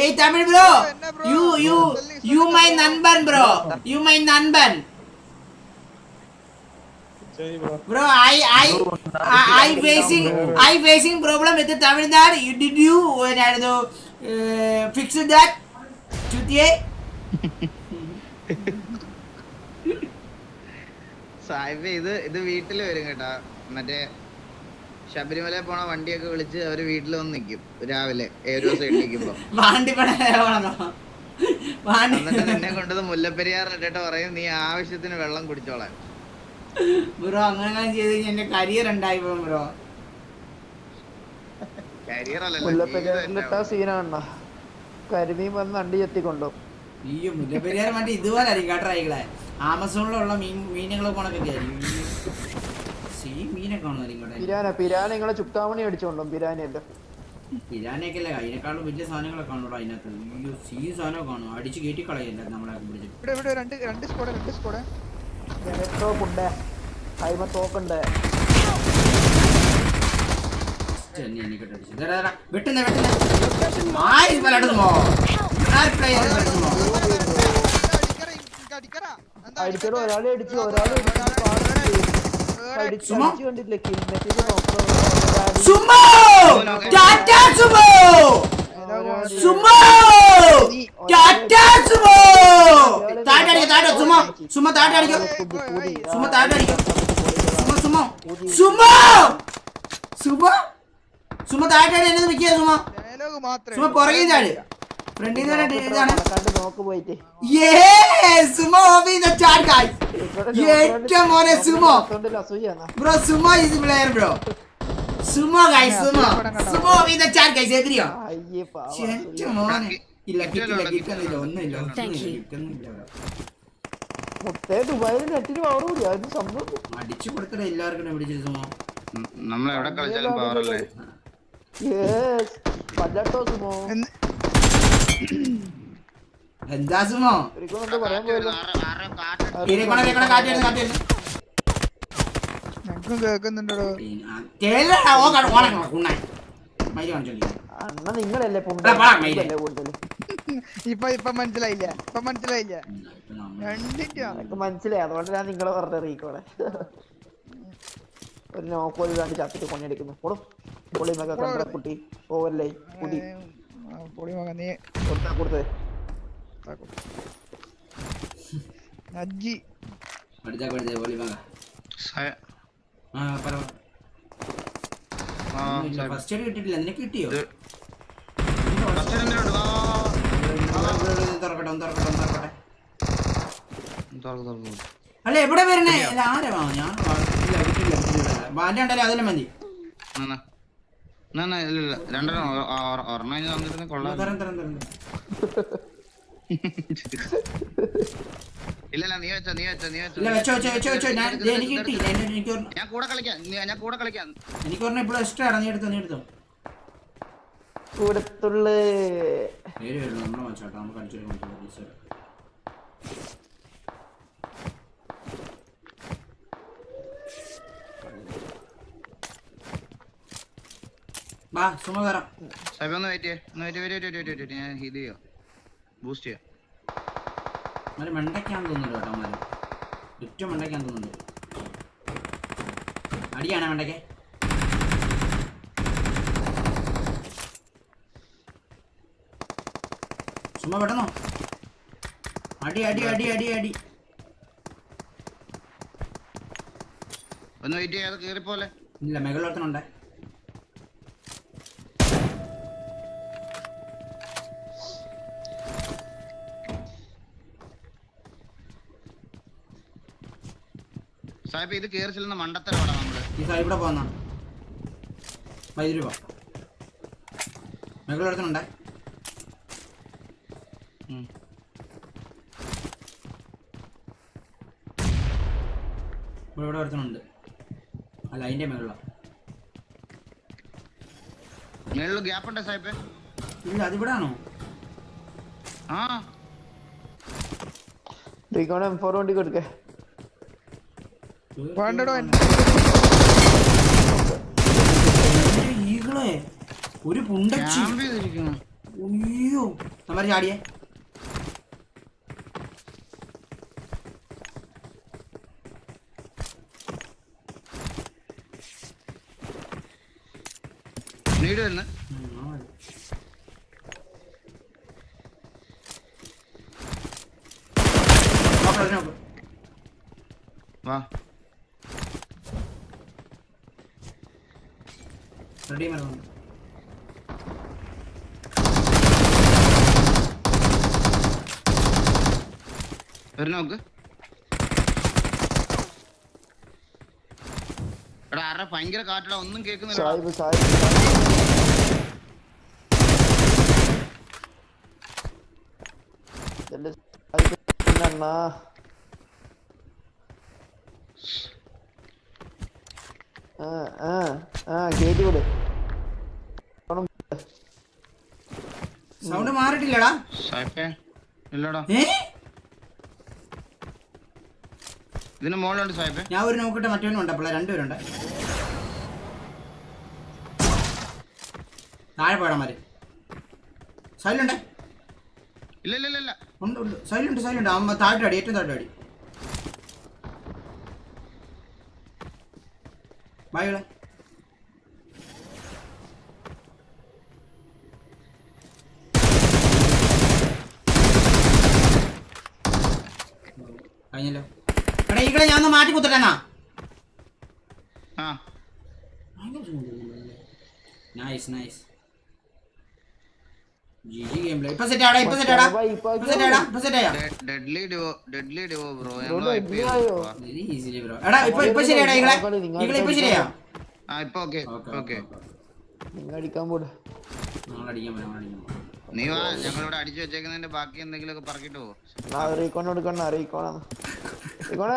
ഏയ് Tamil bro you you you my Nanban bro you my Nanban bro I I I facing I facing problem with Tamil Nadu you did you എന്നായിരുന്നു fix that ചുത്തിയെ സാഹിബ് ഇത് ഇത് വീട്ടിൽ വരും കേട്ടോ. മറ്റേ ശബരിമല പോണ വണ്ടിയൊക്കെ വിളിച്ച് അവർ വീട്ടിൽ വന്ന് നിക്കും. രാവിലെ ഏഴു ദിവസം എണ്ണിക്കുമ്പോ വാണ്ടി പണോ വാണ്ടി എന്നിട്ട് നിന്നെ കൊണ്ടത് മുല്ലപ്പെരിയാറിലിട്ടിട്ട് പറയും നീ ആവശ്യത്തിന് വെള്ളം കുടിച്ചോളാൻ. ബ്രോ അങ്ങനെ ചെയ്ത് കഴിഞ്ഞാൽ എന്റെ കരിയർ ഉണ്ടായി പോകും ബ്രോ. കരിയർ അല്ലല്ലോ സീനാണ് കരിമീൻ വന്ന് അണ്ടി എത്തിക്കൊണ്ടു അയ്യോ മുല്ലപ്പെരിയാർ വണ്ടി ഇതുപോലെ ആയിരിക്കും കേട്ടോ ആമസോണിലുള്ള മീൻ മീനുകളെ പോണൊക്കെ ആയിരിക്കും പിരാന പിരാന നിങ്ങളെ ചുക്കാമണി അടിച്ചോണ്ടും പിരാനയല്ല പിരാനൊക്കെ അല്ലേ അതിനേക്കാളും വലിയ സാധനങ്ങളൊക്കെ കാണുള്ളൂ അതിനകത്ത്. അയ്യോ സീ കാണും അടിച്ച് കയറ്റി കളയല്ല നമ്മളെ ഇവിടെ ഇവിടെ രണ്ട് രണ്ട് സ്കോഡ് രണ്ട് സ്കോഡ് ഉണ്ട് കൈമ തോക്കുണ്ട്. ചെന്നി എനിക്കിട്ട് അടിച്ചു. ഇതെടാ, ഇതെടാ, വെട്ടുന്നെ വെട്ടുന്നെ. ആര് പലടുമോ ആര് പ്ലെയർ ഒരാളെ അടിച്ചു ഒരാളെ അടിച്ചു Sumo? Sumo Tata Sumo Sumo Tata Sumo താഴെ താഴെ സുമോ സുമോ താഴെ അടിക്കോ. സുമോ താഴെ അടിക്കോ. Sumo Sumo Sumo Sumo Sumo താഴെ എന്നെ നിൽക്കുക സുമോ സുമോ പുറകെ ചാട്. ഫ്രണ്ടിൽ നിന്ന് ഇതാണ് guys. ഏറ്റവും മോനെ Sumo bro Sumo is player bro. Sumo guys Sumo. Sumo guys എതിരിയോ? അയ്യേ പാവം ഏറ്റവും മോനെ. ഇല്ല കിട്ടില്ല കിട്ടുന്നില്ല ഒന്നുമില്ല കിട്ടുന്നില്ല. അടിച്ചു കൊടുക്കട എല്ലാവർക്കും പിടിച്ചത് സുമോ നമ്മൾ എവിടെ കളിച്ചാലും പവറല്ലേ സുമോ എന്താ സുമോ? ഒരിക്കലും പറയാൻ പോയല്ലോ. ഇരക്കണ ഇരക്കണ കാറ്റ് വരുന്നു കാറ്റ് വരുന്നു. ഞങ്ങൾക്കും കേൾക്കുന്നുണ്ടോ കേരള ഓ കാണ ഓണക്കണം ഉണ്ണായി മൈരി കാണിച്ചോ അണ്ണ നിങ്ങളല്ലേ ഇപ്പൊ ഇപ്പൊ മനസ്സിലായില്ല ഇപ്പൊ മനസ്സിലായില്ല. രണ്ടിന്റെ മനസ്സിലായി അതുകൊണ്ട് ഞാൻ നിങ്ങളെ വെറുതെ റീക്കോടെ ഒരു നോക്കോലി വേണ്ടി ചത്തിട്ട് കൊണ്ടടിക്കുന്നു പൊളി കണ്ട കുട്ടി? ഓവല്ലേ കുട്ടി പൊളി മകൻ നീ കൊടുത്താ അജ്ജി പഠിച്ചാ പഠിച്ചാ പൊളി മക ആ ഫസ്റ്റ് എയ്ഡ് കിട്ടിയിട്ടില്ല നിനക്ക് കിട്ടിയോ. തുറക്കട്ടെ ഒന്ന് തുറക്കട്ടെ ഒന്ന് തുറക്കട്ടെ. അല്ല എവിടെ വരണേ ആരാ ഞാൻ ഉണ്ടല്ലോ അതിലും മതി രണ്ടെണ്ണം ഒരെണ്ണം ഇനി തന്നിരുന്നെ കൊള്ളാം. തരം തരം തരം ഇല്ല ഇല്ല നീ വെച്ചോ നീ വെച്ചോ നീ വെച്ചോ. ഞാൻ കൂടെ കളിക്കാം. ഞാൻ കൂടെ കളിക്കാം. എനിക്ക് പറഞ്ഞ ഇപ്പോഴും എക്സ്ട്രാ ആണ് നീ എടുത്തോ നീ എടുത്തോ. കൊടുത്തുള്ള പേര് വരുന്നു നമ്മളെ മനസ്സിലാട്ടോ നമുക്ക് കളിച്ചെടുക്കാൻ വാ സുമ വരാം ഒന്ന് വെയിറ്റ് ഒന്ന് വെയിറ്റ് വെയിറ്റ് വെയിറ്റ് ഞാൻ ഇത് ചെയ്യാം. ബൂസ്റ്റ് ചെയ്യാം. അവർ മണ്ടയ്ക്കാന്ന് തോന്നുന്നു കേട്ടോ അവന്മാര്. ഏറ്റവും മണ്ടയ്ക്കാന്ന് തോന്നുന്നുണ്ട്. അടിയാണോ മണ്ടയ്ക്ക്? സുമ പെട്ടെന്നോ? അടി അടി അടി അടി അടി. ഒന്ന് വെയിറ്റ് ചെയ്യാതെ കയറിപ്പോലെ ഇല്ല മെഗളോർത്തനുണ്ടേ സാഹിബ് ഇത് കേറി ചെല്ലുന്ന മണ്ടത്തരവാടാ നമ്മൾ? ഈ സാഹിബ് ഇവിടെ പോന്ന. വൈദ്യുതി പോ. മെഗളോർത്തനുണ്ടേ ഉം. ഇവിടെ ഇവിടെ ഒരുത്തനുണ്ട് അല്ല അതിന്റെ മെഗള മേളിൽ ഗ്യാപ്പ് ഉണ്ടോ സാഹിബ്? ഇല്ല അതിവിടാണോ ആ. റീക്കോണെ എം ഫോർ വണ്ടി കൊടുക്കേ. ഈകളെ ഒരു പുണ്ടച്ചി. അയ്യോ നമ്മൾ ചാടിയേ നീട് വരുന്ന. വാ. റെഡി മരണം നോക്ക്. എടാ ആരുടെ ഭയങ്കര കാറ്റടാ ഒന്നും കേൾക്കുന്നില്ല സാഹിബ് സാഹിബ്. ആ ആ ആ കേറ്റി വിട് പണം സൗണ്ട് മാറിട്ടില്ലടാ. ഇല്ലടാ. ഇതിന് മോളുണ്ട് സായിപ്പേ. ഞാൻ ഒരു നോക്കിട്ട് മറ്റവനും ഉണ്ട് അപ്പോൾ രണ്ടുപേരുണ്ട്. താഴെ പോടാ മാര് സൈലുണ്ടേ? ഇല്ല ഇല്ല ഇല്ല ഇല്ല. ഉണ്ട് ഉണ്ട്. സൈലുണ്ട് സൈലുണ്ട്. അമ്മ താഴെ അടി ഏറ്റവും താഴെ അടി. ബായികളെ കഴിഞ്ഞല്ലോ. എടാ ഈകളെ ഞാൻ ഒന്ന് മാറ്റി കുത്തട്ടെന്നാ ആ. നൈസ് നൈസ് നീ വാ ഞങ്ങളിവിടെ അടിച്ചു വെച്ചേക്കുന്നതിന്റെ ബാക്കി എന്തെങ്കിലുമൊക്കെ പറക്കിട്ട് പോ. നാ റീകോൺ എടുക്കണ്ട റീകോണാണ് റീകോണേ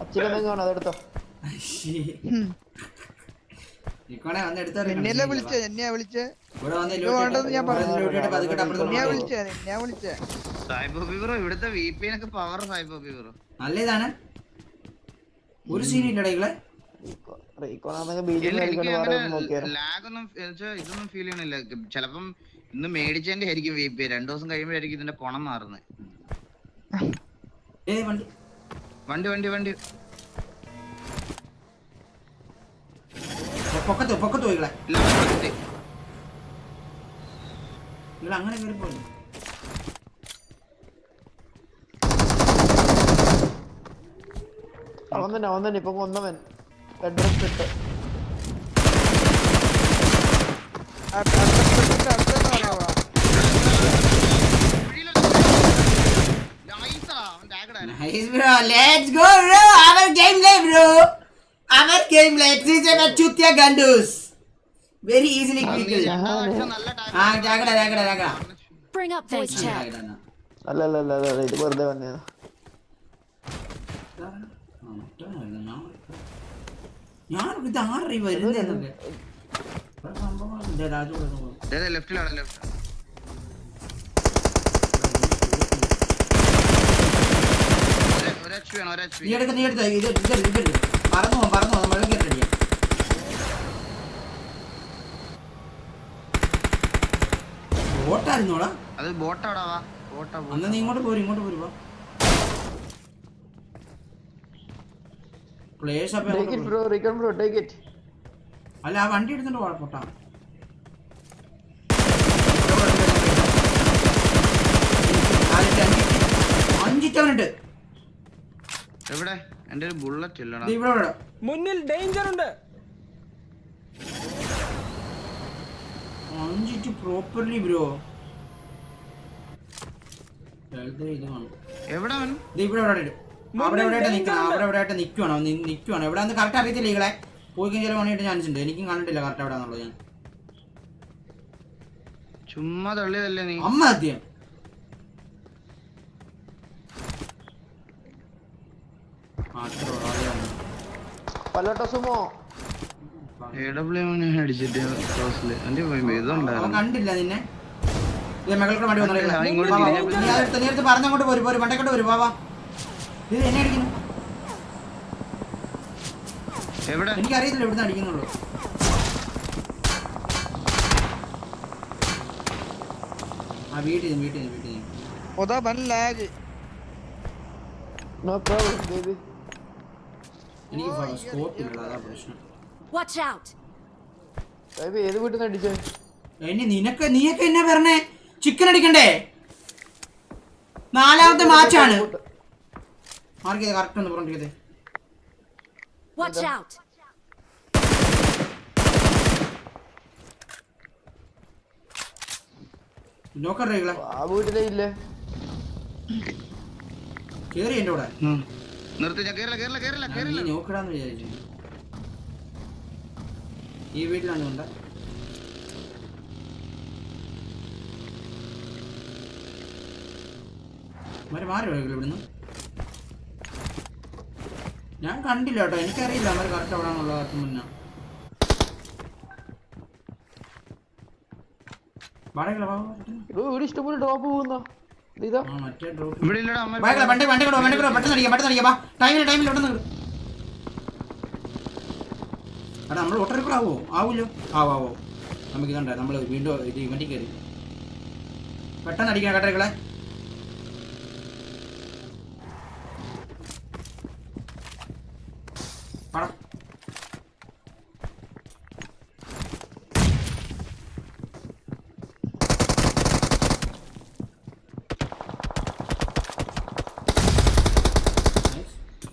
അച്ഛനെന്തെങ്കിലും വേണം? അതെടുത്തോ. വിളിച്ചേ? എന്നെയാ വിളിച്ചേ? ഇവിടുത്തെ വി പി ഒക്കെ പവർ സായിബോബി ബ്രോ നല്ല ഇതാണ് ഒരു സീൻ ഇല്ലടാ ഈകളെ റീകോണാണെങ്കിൽ ബീജം ഇല്ല എനിക്ക് കളിക്കൊണ്ട് വേറെ അങ്ങനെ നോക്കിയാലോ? ലാഗ് ഒന്നും എന്നുവെച്ചാ ഇതൊന്നും ഫീൽ ചെയ്യണില്ല ചെലപ്പം ഇന്ന് മേടിച്ചതിന്റെ ആയിരിക്കും വി പി രണ്ടു ദിവസം കഴിയുമ്പോഴായിരിക്കും ഇതിന്റെ കൊണം മാറുന്നത്. വണ്ടി. വണ്ടി വണ്ടി പൊക്കത്ത് പൊക്കത്ത് കിട്ടി. നിങ്ങൾ അങ്ങനെ കയറി അവൻ തന്നെ അവൻ തന്നെ ഇപ്പൊ കൊന്നവൻ ഇട്ട്. Nice പ്ലേ ബ്രോ അവർ വെരി ഈസിലി ആ ജാഗട ജാഗട ജാഗട Bring up voice chat. അല്ല അല്ല അല്ല അല്ല ഇത് വെറുതെ വന്നതാ. ഞാൻ ഇത് ആറി വരുന്നതൊക്കെ സംഭവം രാജു കൊടുക്കുന്നു ദേ, ദേ, left ലാണ്, left. ഒരു- ഒരു HP വേണം, ഒരു നീ എടുക്ക നീ എടുത്ത ഇത് ഇത് ഇത് പറന്നു പോകും പറന്നു നമ്മൾ കേട്ടില്ല ബോട്ടായിരുന്നോടാ? അത് ബോട്ട് അവിടെ വാ. ബോട്ടാ അന്ന് നീ ഇങ്ങോട്ട് പോരും ഇങ്ങോട്ട് പോരും വാ. പ്ലേസ് അപ്പൊ take it bro recon bro take it അല്ല ആ വണ്ടി എടുത്തിട്ട് പോടാ പൊട്ടാ. അഞ്ചിറ്റവനുണ്ട്. എവിടെ? എന്റെ ഒരു ബുള്ളറ്റ് ഇല്ലടാ. ഇവിടെ മുന്നിൽ ഡേഞ്ചർ ഉണ്ട് അഞ്ചിറ്റ് പ്രോപ്പർലി ബ്രോ ഇത് വേണം എവിടെ അവൻ ഇത് ഇവിടെ എവിടെ ഉണ്ട് അവിടെ എവിടെ ആയിട്ട് നിൽക്കണം അവിടെ എവിടെ ആയിട്ട് ബ്രോ നിൽക്കുവാണോ എവിടെ കറക്റ്റ് അറിയത്തില്ല ഈകളെ? പോയി കഴിഞ്ഞാൽ പണിയിട്ട് ചാൻസ് ഉണ്ട്. എനിക്കും കണ്ടിട്ടില്ല കറക്റ്റ് എവിടെ എന്നുള്ളത് ഞാൻ. ചുമ്മാ തള്ളിയതല്ലേ നീ? അമ്മ സത്യം. പല്ലോട്ടോ സുമോ. കണ്ടില്ല നിന്നെ. ഇത് മകളുടെ വണ്ടി കണ്ടില്ല, അവൻ ഇങ്ങോട്ട് തിരിഞ്ഞപ്പോ നീ അടുത്ത് നീ അടുത്ത് പറഞ്ഞങ്ങോട്ട് പോരും പോരും. വണ്ടക്കോട്ട് വരും വാ വാ. ഇത് എന്നെ അടിക്കുന്നു. എവിടെ? എനിക്കറിയത്തില്ല ഇവിടുന്ന് അടിക്കുന്നുള്ളൂ. ആ വീട്ടിൽ നിന്ന് വീട്ടിൽ നിന്ന് വീട്ടിൽ നിന്ന്. ഒതാ വൻ ലാഗ് നോ പ്രോബ്ലം ബേബി എനിക്ക് സ്കോപ്പ് ഇല്ല അതാ പ്രശ്നം. Watch out! ബേബി ഏത് വീട്ടിൽ നിന്ന് അടിച്ചേ? ഇനി നിനക്ക് നീയൊക്കെ എന്നാ പറഞ്ഞേ ചിക്കൻ അടിക്കണ്ടേ? നാലാമത്തെ മാച്ചാണ് മാർക്ക് ചെയ്ത് കറക്റ്റ് ഒന്ന് പറഞ്ഞിരിക്കത് Watch out! നോക്കട്ടെ ആ വീട്ടിലേ ഇല്ല? കേറി എന്റെ കൂടെ. നിർത്തി ഞാൻ കേരള കേരള കേരള ഞാൻ കേരള നീ നോക്കടാന്ന് വിചാരിച്ചു. ഈ വീട്ടിലാണ് ഉണ്ട് മരം മാറി ഇവിടുന്ന്. ഞാൻ കണ്ടില്ല കേട്ടോ. എനിക്കറിയില്ല അവർ കറക്റ്റ് എവിടെയാണുള്ള മുന്നേ. വാടകള ഇവിടെ വീട് ഇഷ്ടംപോലെ ഡ്രോപ്പ് പോകുന്ന? ഇതാ ആ മറ്റേ ഡ്രോപ്പ് പെട്ടെന്ന് അടിക്കാം പെട്ടെന്ന് അടിക്കാം ടൈമിൽ ടൈമിൽ ഇവിടെ നിന്ന് എടാ നമ്മൾ ഒട്ടരക്കൂടെ ആവോ? ആവൂല്ലോ ആവോ ആവോ. നമുക്ക് ഇതുണ്ട് നമ്മൾ വീണ്ടും ഇത് വണ്ടി കയറി. പെട്ടെന്ന് അടിക്കണം കട്ടരക്കളെ പട.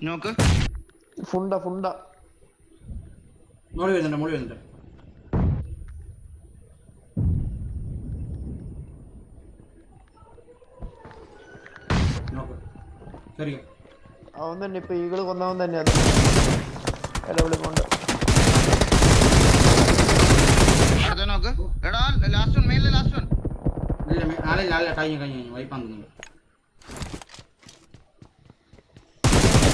നോക്ക്. ഫുണ്ട ഫുണ്ട. മോളി വരുന്നുണ്ട് മോളി വരുന്നുണ്ട്. നോക്ക്. ശരിയോ അവൻ തന്നെ ഇപ്പൊ ഈകൾ കൊന്നവൻ തന്നെ അത്. ഇലവിളി കൊണ്ട് നോക്ക്. എടാ ലാസ്റ്റ് വൺ മെയിനിലെ ലാസ്റ്റ് വൺ ആളില്ല ആളില്ല കഴിഞ്ഞു കഴിഞ്ഞു കഴിഞ്ഞു. വൈപ്പാൻ തോന്നുന്നു.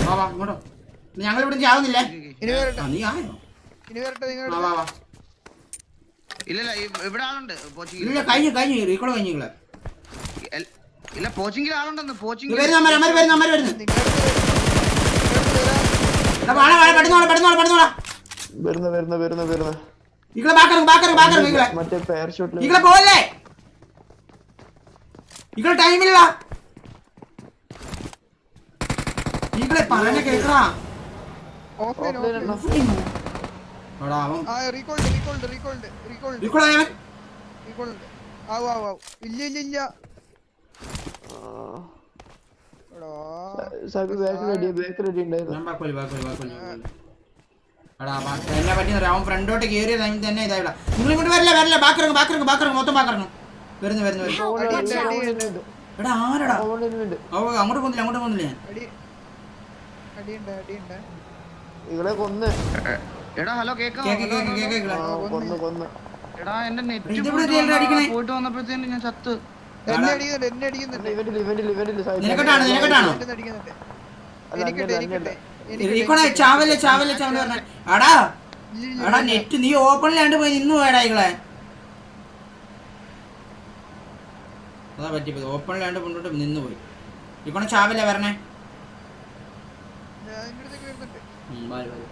വാ വാ ഇങ്ങോട്ടോ. ഇനി വരട്ടെ നീ ആയോ? ഇനി വരട്ടെ നിങ്ങൾ വാ വാ വാ. ഇല്ലല്ല ഇ- ഇവിടെ ആളുണ്ട്. ഇല്ല കഴിഞ്ഞു കഴിഞ്ഞു റീക്കോൾ കഴിഞ്ഞു ഇല്ല പോച്ചിങ്ങിൽ ആളുണ്ടെന്ന് പോച്ചിങ് പോച്ചിങ്ങിൽ വരുന്നു അമ്മ അമ്മ വരുന്നു അമ്മ വരുന്നു. വാടാ വാടാ പെടുന്നോളാം പെടുന്നോളാം പെടുന്നോളാം. വരുന്ന വരുന്ന വരുന്ന വരുന്ന. ഇങ്ങളെ ബാക്കറിങ് ബാക്കറിങ് ബാക്കറിങ് ഇങ്ങളെ മറ്റേ പാരഷൂട്ടിൽ ഇങ്ങളെ പോവല്ലേ? ഇങ്ങളെ ടൈമില്ല ഇങ്ങളെ പറഞ്ഞ കേക്കറാ ഓഫ്ലൈൻ ഓഫ്ലൈൻ ഓഫ്ലൈൻ അവൻ ആ recalled recalled recalled recalled recall ആയവൻ recalled ആവു ആവു ആവു ഇല്ല ഇല്ല ഇല്ല. എടാ. സാബി ബാക്ക് റെഡി ബാക്ക് റെഡി ഉണ്ടായിരുന്നു. ഞാൻ ബാക്കോലി ബാക്കോലി ബാക്കോലി എടാ ബാക്ക് എന്നെ പറ്റി അവൻ ഫ്രണ്ടോട്ട് കേറിയ ടൈം തന്നെ ഇതായില്ല നിങ്ങൾ ഇങ്ങോട്ട് വരില്ല വരില്ല. ബാക്കിറങ്ങ് ബാക്കിറങ്ങ് ബാക്കിറങ്ങ് മൊത്തം ബാക്കിറങ്ങ് വരുന്നു വരുന്നു വരുന്നു. എടാ ആരടാ? അങ്ങോട്ട് പോകുന്നില്ല അങ്ങോട്ട് പോകുന്നില്ല. ഞാൻ അടി അടിയുണ്ട് അടിയുണ്ട്. ഇകളെ കൊന്ന്. എടാ ഹലോ കേക്കാം കേക്ക് കേക്ക് കേക്ക് കേക്ക്. ആ, കൊന്ന് കൊന്ന്. എടാ എന്റെ നെറ്റ് പോയിട്ട് വന്നപ്പോഴത്തേന് ഞാൻ ചത്ത്. ചാവല്ലേ ചാവല്ലേ ചാവല്ലേ പറഞ്ഞ. ഇല്ല, എടാ. നെറ്റ് നീ ഓപ്പണിലാണ്ട് പോയി നിന്നു പോയടാ ഇങ്ങളെ അതാ പറ്റിപ്പോയി ഓപ്പണിലാണ്ട് മുന്നോട്ട് നിന്ന് പോയി. ഇക്കണ ചാവല്ലേ വരണേ ഞാൻ നിന്റെ അടുത്തേക്ക് വരുന്നുണ്ട് ഉം, ബായ്, ബായ്.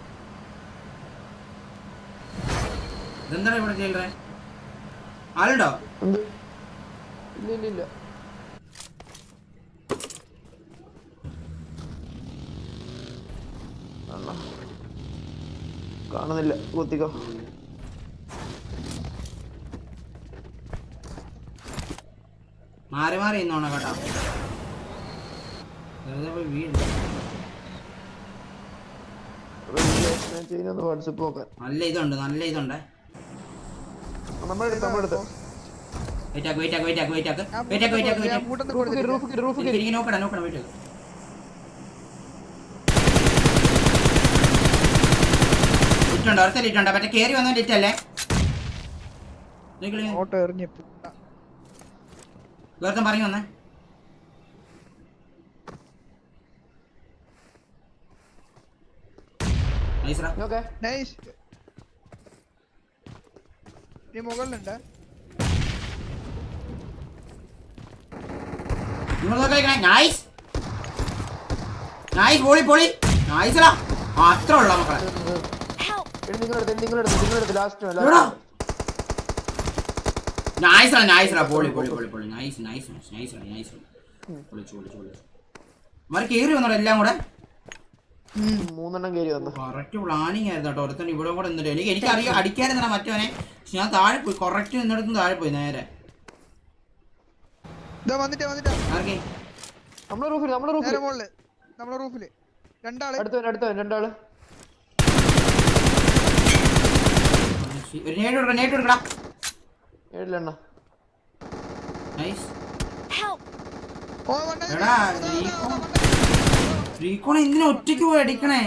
ഇതെന്താണ് ഇവിടെ ചെയ്യണ്ടേ? ആരുണ്ടോ? ഇല്ല ഇല്ല ഇല്ല അണ്ണാ. കാണുന്നില്ല. കുത്തിക്കോ. മാറി മാറി ഇന്നോണ കേട്ടോ. വെറുതെ പോയി വീട് ചെയ്യുന്നത് നല്ല ഇതുണ്ട് നല്ല ഇതുണ്ട്. നമ്മളെടുത്ത് നമ്മളെടുത്ത്. വെയിറ്റ് ആക്ക് വെയിറ്റ് ആക്ക് വെയിറ്റ് ആക്ക് വെയിറ്റ് ആക്ക് വെയിറ്റ് ആക്ക് വെയിറ്റ് ആക്ക് വെയിറ്റ് മൂട്ടന്ന് റൂഫ് റൂഫ് കയറി റൂഫ് നോക്കണം നോക്കണം വെയിറ്റ് ആക്ക് ലിറ്റുണ്ടോ അടുത്ത ലിറ്റുണ്ടോ മറ്റേ കയറി വന്ന ലിറ്റ് അല്ലേ ഓട്ടോ എറിഞ്ഞു വേർത്തം പറഞ്ഞു വന്നേ. ഓക്കെ നൈസ് നീ മുകളിലുണ്ട്. പൊളി പൊളി. നൈസ്രാ അത്ര ഉള്ള മക്കളെ. Help! നിങ്ങളെടുത്ത് നിങ്ങളെടുത്ത് നിങ്ങളെടുത്ത് ലാസ്റ്റ് എവിടാ നൈസ് ആണ് നൈസ് പൊളി പൊളി പൊളി പൊളി. നൈസ് നൈസ് നൈസ് നൈസ് പൊളിച്ചു പൊളിച്ചു പൊളിച്ചു. അവർ കയറി വന്നോ എല്ലാം കൂടെ. മൂന്നെണ്ണം കയറി വന്നു. കറക്റ്റ് പ്ലാനിങ് ആയിരുന്നു കേട്ടോ. ഒരുത്തൻ ഇവിടെ കൂടെ നിന്നിട്ട്. എനിക്ക് എനിക്ക് അറിയാം. അടിക്കാനെന്നാ മറ്റവനെ? പക്ഷെ ഞാൻ താഴെ പോയി. കറക്റ്റ് നിന്നിടത്തും താഴെ പോയി നേരെ. വന്നിട്ടാ വന്നിട്ടാ. നമ്മളെ റൂഫിൽ നമ്മളെ റൂഫിൽ മുകളിൽ നമ്മളെ റൂഫിൽ. രണ്ടാൾ. അടുത്തവൻ അടുത്തവൻ രണ്ടാൾ. ഒരു നേട്ട് കൊടുക്കണം നേട്ട് കൊടുക്കടാ. ഏഴിലെണ്ണ. നൈസ്! ഓ വണ്ട റീക്കോൺ എന്തിനാ ഒറ്റയ്ക്ക് പോയി അടിക്കണേ?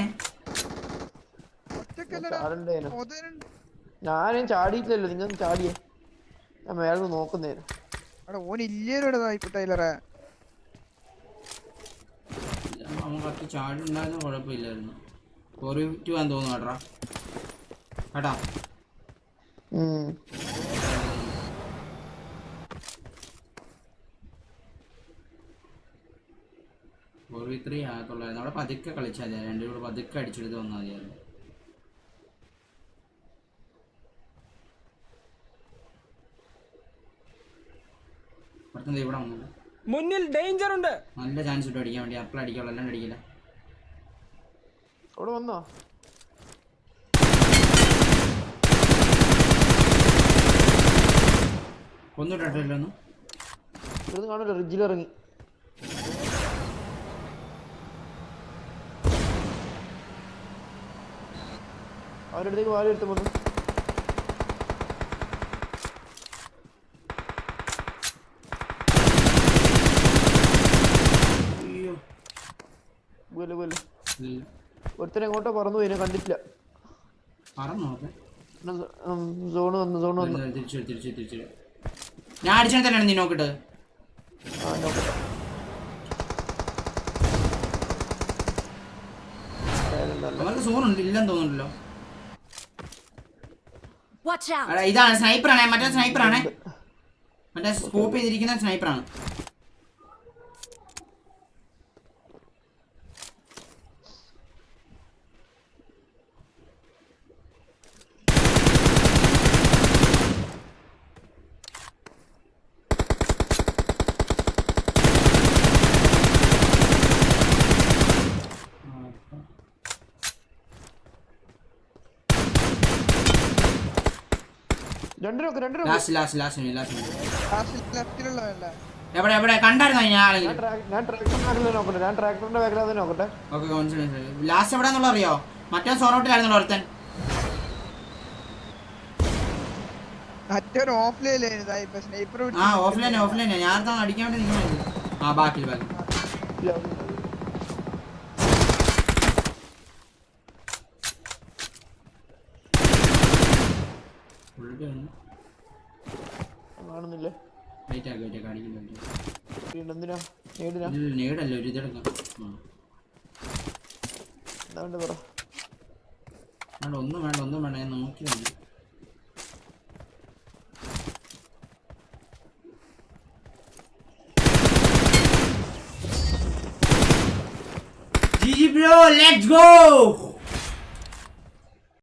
ഞാനും ചാടിയിട്ടില്ലല്ലോ നിങ്ങൾ ചാടിയേ. ഞാൻ മേലെ നോക്കുന്നേ എടാ ഓൻ ഇല്ലേടാ ടൈലറെ? അവൻ കറക്റ്റ് ചാടി ഉണ്ടായിരുന്നു കുഴപ്പമില്ലായിരുന്നു. ഒരു ഫിഫ്റ്റി വന്ന് തോന്നുന്നു കേട്ടാ? കേട്ടാ ഫോർ വി ത്രീ ആകത്തുള്ളായിരുന്നു അവിടെ പതുക്കെ കളിച്ചാൽ മതി. രണ്ടും കൂടെ പതുക്കെ അടിച്ചെടുത്ത് വന്നാൽ മതിയായിരുന്നു ഇവിടുത്തെ ഇവിടെ വന്നു മുന്നിൽ ഡേഞ്ചർ ഉണ്ട്. നല്ല ചാൻസ് ഇട്ട് അടിക്കാൻ വേണ്ടി. അപ്പള അടിക്കാവുള്ളൂ അല്ലാണ്ട് അടിക്കില്ല. അവിടെ വന്നോ? കൊന്നിട്ടില്ലൊന്നും ഇവിടുന്ന് കാണില്ല റിഡ്ജിൽ അവരുടെ അടുത്തേക്ക് വാലി എടുത്ത് പോകുന്നു. ഒരുത്തനെ എങ്ങോട്ടോ പറന്നു പോയി കണ്ടിട്ടില്ല. സോണ് വന്നു സോണ് വന്നു. ഞാൻ അടിച്ചാൽ തന്നെയാണ് നീ നോക്കിട്ട്. ആ നോക്കട്ടെ. വേറെന്തല്ല. അവർക്ക് സോണുണ്ട് ഇല്ലെന്ന് തോന്നുന്നുണ്ടല്ലോ. ഇതാണ് സ്നൈപ്പറാണ് മറ്റേ സ്നൈപ്പറാണ്. മറ്റേ സ്കോപ്പ് ചെയ്തിരിക്കുന്ന സ്നൈപ്പറാണ് രണ്ട് നോക്ക് രണ്ട് നോക്ക് last last last last last ലെഫ്റ്റിലുള്ളതല്ല എവിടെ എവിടെ? കണ്ടായിരുന്നോ ഞാൻ ഞാൻ ആളെങ്കിലും ട്രാ- ഞാൻ ട്രാക്ടറിന്റെ നോക്കട്ടെ ഞാൻ നോക്കട്ടെ. ഓക്കെ കോൺഫിഡൻസ് ലാസ്റ്റ് എവിടെയാന്നുള്ള അറിയോ? മറ്റേ സോണോട്ടിലായിരുന്നല്ലോ ഒരുത്തൻ. മറ്റൊരു ഓഫ്ലൈൻ ആ ഓഫ്ലൈൻ ഓഫ്ലൈൻ ഞാൻ അടിക്കാൻ വേണ്ടി നിൽക്കുന്നത്. ആ ബാക്കിൽ ബാക്കിൽ ഇല്ല ഫുൾ ടൈം കാണുന്നില്ലേ? വെയിറ്റ് ആക്കി വെയിറ്റ് നേടിനാ? നേടല്ല ഒരു ഇതെടുക്കാം. ആ. എന്താ വേണ്ട പറ? വേണ്ട ഒന്നും വേണ്ട ഒന്നും വേണ്ട ഞാൻ നോക്കി മതി GG bro, let's go!